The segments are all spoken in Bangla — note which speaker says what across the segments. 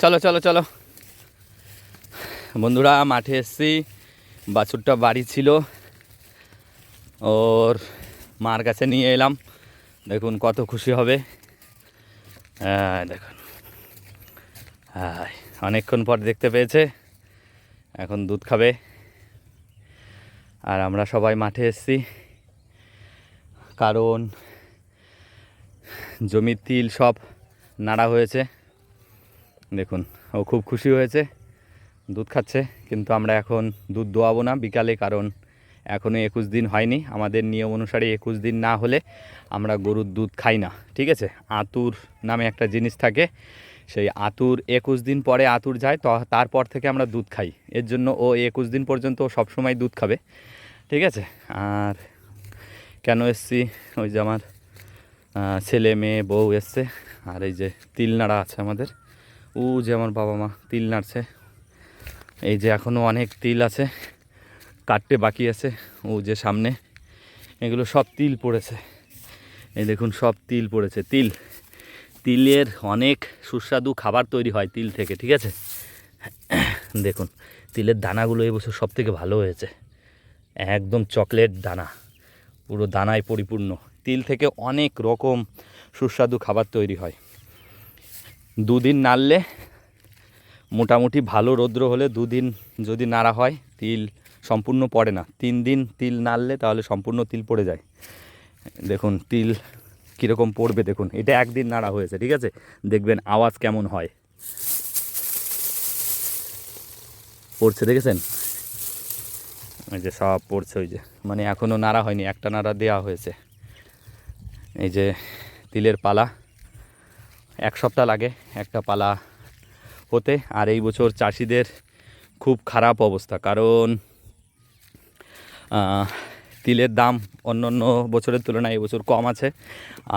Speaker 1: চলো চলো চলো। বন্ধুরা, মাঠে এসছি। বাছুরটা বাড়ি ছিল। ওর মার কাছে নিয়ে এলাম। দেখুন কত খুশি হবে। হ্যাঁ দেখুন। অনেকক্ষণ পর দেখতে পেয়েছে। এখন দুধ খাবে। আর আমরা সবাই মাঠে এসছি। কারণ জমির তিল সব নাড়া হয়েছে। দেখুন, ও খুব খুশি হয়েছে, দুধ খাচ্ছে, কিন্তু আমরা এখন দুধ দোয়াবো না বিকালে, কারণ এখনও একুশ দিন হয়নি। আমাদের নিয়ম অনুসারে একুশ দিন না হলে আমরা গরুর দুধ খাই না, ঠিক আছে? আতুর নামে একটা জিনিস থাকে, সেই আতুর একুশ দিন পরে আতুর যায়, তো, তারপর থেকে আমরা দুধ খাই। এর জন্য ও একুশ দিন পর্যন্ত ও সবসময় দুধ খাবে, ঠিক আছে? আর কেন এসছি? ওই যে আমার ছেলে, মেয়ে, বউ এসছে, আর এই যে তিলনাড়া আছে আমাদের ও যে আমার বাবা মা, তিল নাড়ছে। এই যে এখনও অনেক তিল আছে, কাটতে বাকি আছে, ও যে সামনে। এগুলো সব তিল পড়েছে। এই দেখুন, সব তিল পড়েছে, তিল। তিলের অনেক সুস্বাদু খাবার তৈরি হয় তিল থেকে, ঠিক আছে? দেখুন, তিলের দানাগুলো এবছর সব থেকে ভালো হয়েছে। একদম চকলেট দানা, পুরো দানায় পরিপূর্ণ। তিল থেকে অনেক রকম সুস্বাদু খাবার তৈরি হয়। দুদিন নাড়লে মোটামুটি ভালো রৌদ্র হলে দুদিন যদি নাড়া হয়, তিল সম্পূর্ণ পড়ে না। তিন দিন তিল নাড়লে তাহলে সম্পূর্ণ তিল পড়ে যায়। দেখুন, তিল কীরকম পড়বে দেখুন। এটা একদিন নাড়া হয়েছে, ঠিক আছে? দেখবেন আওয়াজ কেমন হয়। পড়ছে, দেখেছেন? এই যে সব পড়ছে, ওই যে। মানে এখনও নাড়া হয়নি, একটা নাড়া দেওয়া হয়েছে। এই যে তিলের পালা। এক সপ্তাহ লাগে একটা পালা হতে। আর এই বছর চাষিদের খুব খারাপ অবস্থা, কারণ তিলের দাম অন্য অন্য বছরের তুলনায় এবছর কম আছে।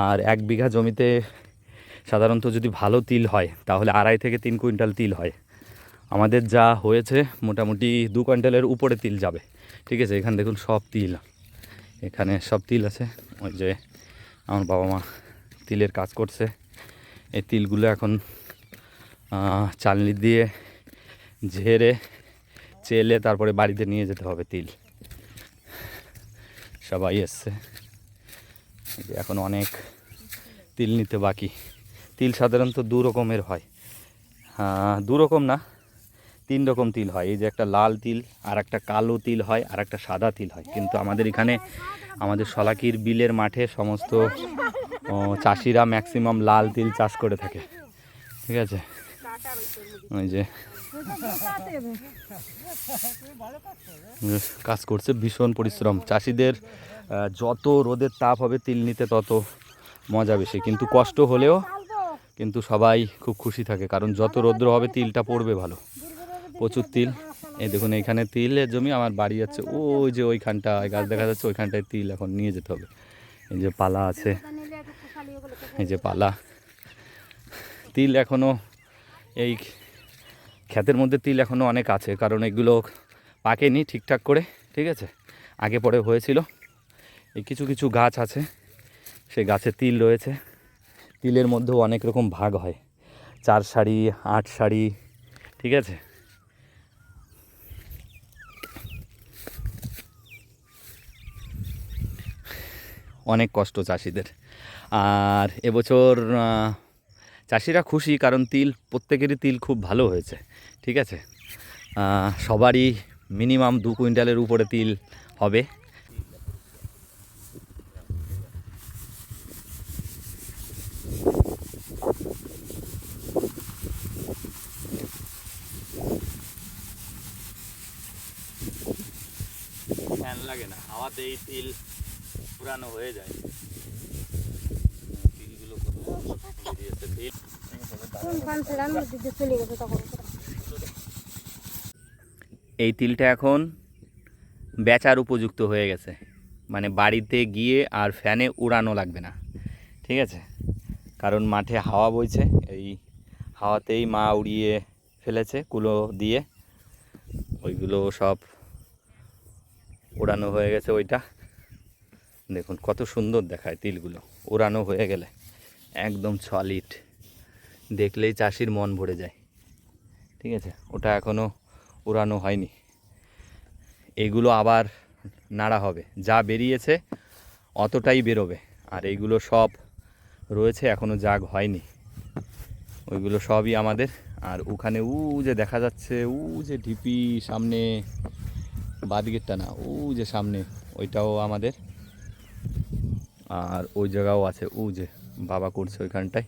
Speaker 1: আর এক বিঘা জমিতে সাধারণত যদি ভালো তিল হয়, তাহলে আড়াই থেকে তিন কুইন্টাল তিল হয়। আমাদের যা হয়েছে, মোটামুটি দু কুইন্টালের উপরে তিল যাবে। ঠিক আছে, এখানে দেখুন সব তিল। এখানে সব তিল আছে। ওই যে আমার বাবা মা তিলের কাজ করছে। এই তিলগুলো এখন চালনি দিয়ে ঝেড়ে, চেলে তারপরে বাড়িতে নিয়ে যেতে হবে তিল। সবাই এসছে। এখন অনেক তিল নিতে বাকি। তিল সাধারণত দু রকমের হয়। দু রকম না, তিন রকম তিল হয়। এই যে একটা লাল তিল, আর একটা কালো তিল হয়, আর একটা সাদা তিল হয়। কিন্তু আমাদের এখানে আমাদের সলাকির বিলের মাঠে সমস্ত চাষিরা ম্যাক্সিমাম লাল তিল চাষ করে থাকে। ঠিক আছে? ওই যে। কাজ করছে, ভীষণ পরিশ্রম। চাষিদের যত রোদের তাপ হবে, তিল নিতে তত মজা বেশি। কিন্তু কষ্ট হলেও কিন্তু সবাই খুব খুশি থাকে, কারণ যত রৌদ্র হবে, তিলটা পড়বে ভালো। প্রচুর তিল। এই দেখুন, এইখানে তিলের জমি আমার বাড়ি যাচ্ছে ওই যে ওইখানটায়, গাছ দেখা যাচ্ছে, ওইখানটায় তিল এখন নিয়ে যেতে হবে। এই যে পালা আছে। এই যে পালা। তিল এখনও এই ক্ষেতের মধ্যে তিল এখনও অনেক আছে, কারণ এগুলো পাকেনি ঠিকঠাক করে, ঠিক আছে? আগে পরে হয়েছিল। এই কিছু কিছু গাছ আছে, সেই গাছে তিল রয়েছে। তিলের মধ্যেও অনেক রকম ভাগ হয়। চার সারি, আট সারি, ঠিক আছে? অনেক কষ্ট চাষিদের। আর এবছর চাষিরা খুশি কারণ তিল, প্রত্যেকেরই তিল খুব ভালো হয়েছে, ঠিক আছে? সবারই মিনিমাম দু কুইন্টালের উপরে তিল হবে। লাগে না, হাওয়াতেই তিল পুরানো হয়ে যায় তিলগুলো কত বেরিয়েছে তিল
Speaker 2: কোন ফান ছিলাম দিদি চলে গেছে তখন
Speaker 1: এই তিলটা এখন বেচার উপযুক্ত হয়ে গেছে। মানে বাড়িতে গিয়ে আর ফ্যানে উড়ানো লাগবে না। ঠিক আছে? কারণ মাঠে হাওয়া বইছে, এই হাওয়াতেই মা উড়িয়ে ফেলেছে কুলো দিয়ে। ওইগুলো সব উড়ানো হয়ে গেছে ওইটা। দেখুন কত সুন্দর দেখায় তিলগুলো, উড়ানো হয়ে গেলে। একদম সলিড দেখলেই চাষির মন ভরে যায়। ঠিক আছে? ওটা এখনও উড়ানো হয়নি। এইগুলো আবার নাড়া হবে। যা বেরিয়েছে, অতটাই বেরোবে। আর এইগুলো সব রয়েছে এখনও জাগ হয়নি। ওইগুলো সবই আমাদের। আর ওখানে, উ যে দেখা যাচ্ছে, উ যে ঢিপি সামনে, বাদিকেরটা না, উ যে সামনে, ওইটাও আমাদের। আর ওই জায়গাও আছে, উ যে বাবা করছে ওইখানটায়।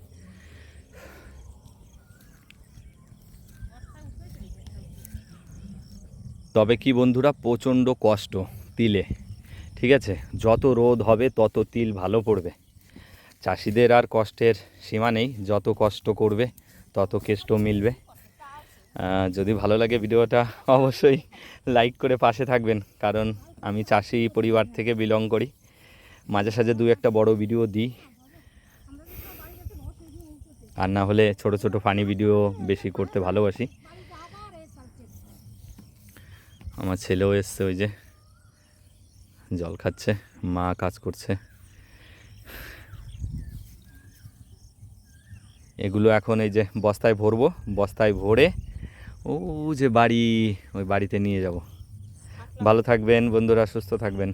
Speaker 1: তবে কি বন্ধুরা, প্রচণ্ড কষ্ট তিলে, ঠিক আছে? যত রোদ হবে, তত তিল ভালো পড়বে। চাষিদের আর কষ্টের সীমা নেই, যত কষ্ট করবে, তত কেষ্ট মিলবে। যদি ভালো লাগে ভিডিওটা, অবশ্যই লাইক করে পাশে থাকবেন, কারণ আমি চাষি পরিবার থেকে বিলং করি। মাঝে সাঝে দু একটা বড় ভিডিও দিই। আর না হলে ছোট ছোট ফানি ভিডিও বেশি করতে ভালোবাসি। আমার ছেলেও এসছে ওই যে, জল খাচ্ছে, মা কাজ করছে। এগুলো এখন এই যে বস্তায় ভরবো, বস্তায় ভরে ও যে বাড়ি, ওই বাড়িতে নিয়ে যাব। ভালো থাকবেন বন্ধুরা, সুস্থ থাকবেন।